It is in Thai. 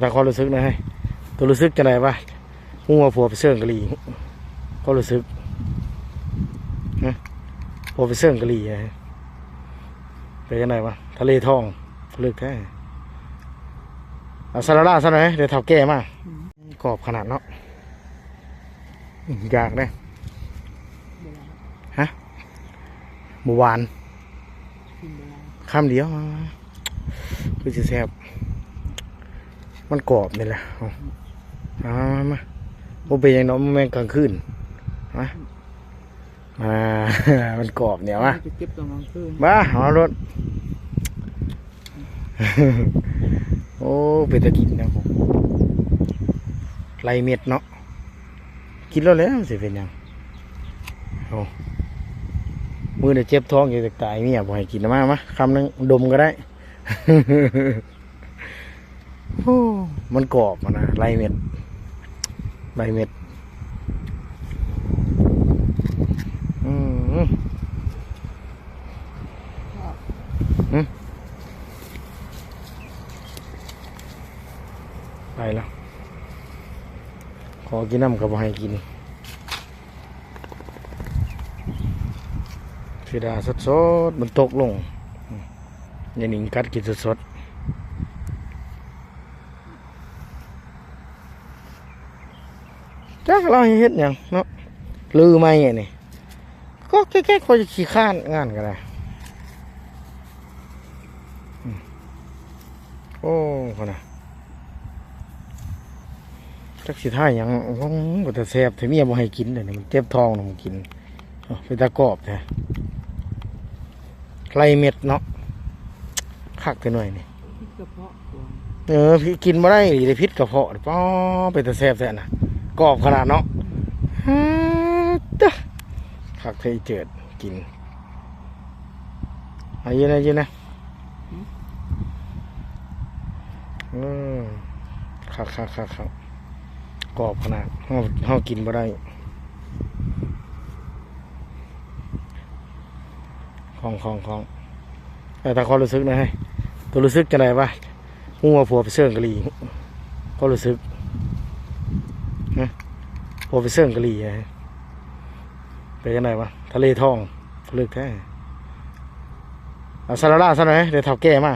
แต่ความรู้สึกนะให้ตัวรู้สึกจะไหนวะหัวผัวไปเสื่องกะหรี่ก็รู้สึกนะผัวไปเสื่องกะหรี่ไงไปยังไงวะทะเลทองเลือกแท้เอาซาลาล่าซะหน่อยเดี๋ยวเท่าแก่มากกรอบขนาดเนาะอยากเลยฮะหมูหวานคำเดียวคือจะแซ่บ มันกรอบนี่แหละเอาเอามามาโมเป็นหยังเน้องแม่งกลางคืนมามามันกรอบเนี่ยวะจะเก็บตรงกลางคืนมาเอารถ โอ้เป็นตะกินนะผมไรเม็ดเนาะกินแล้วแล้วสิเป็นหยังโอ้มือเนี่ยเจ็บท้องอยู่แต่ตายเมียบ่ให้กินนะมามาคำหนึงดมก็ได้โอ้ มันกรอบนะไรเม็ดไรเม็ดอืมอืมไปแล้ว ขอกินน้ำกับบ่ให้กินสีดาสดสดๆมันตกลงยายหนิงกัดกินสดสดๆ จักเราให้เฮ็ดหยังเนาะลือไหมไงนี่ก็แค่ๆคอยจะขี้ข้านงานกันเลยอืมโอ้คนน่ะจักสิท่าหยังคงบ่แต่แซ่บถึงเมียบ่ให้กินเดี๋ยวนี้มันเจ็บท้องน่ะมันกินอ้าวเป็นตะกรอบแท้ไรเม็ดเนาะคักไปหน่อยนี่ที่กระเพาะตัวเออพี่กินบ่ได้ได้พิษกระเพาะป้อเป็นตะแซ่บแท้น่ะ กรอบขนาดเนาะฮ่าตะคักเทเจิดกินอายุนะอายุนะเออคักคักคักคักกรอบขนาดเฮาเฮากินบ่ได้ ของของของแต่ถ้าความรู้สึกนะให้ตัวรู้สึกจะไหนวะหัวผัวไปเสื่องกะหรี่ก็รู้สึก โปรเฟสเซอร์กะหรี่ไงไปกันไหนวะ ทะเลทองลึกแท้เอาซาลาล่าซะหน่อยเดี๋ยวเท่าแก่มา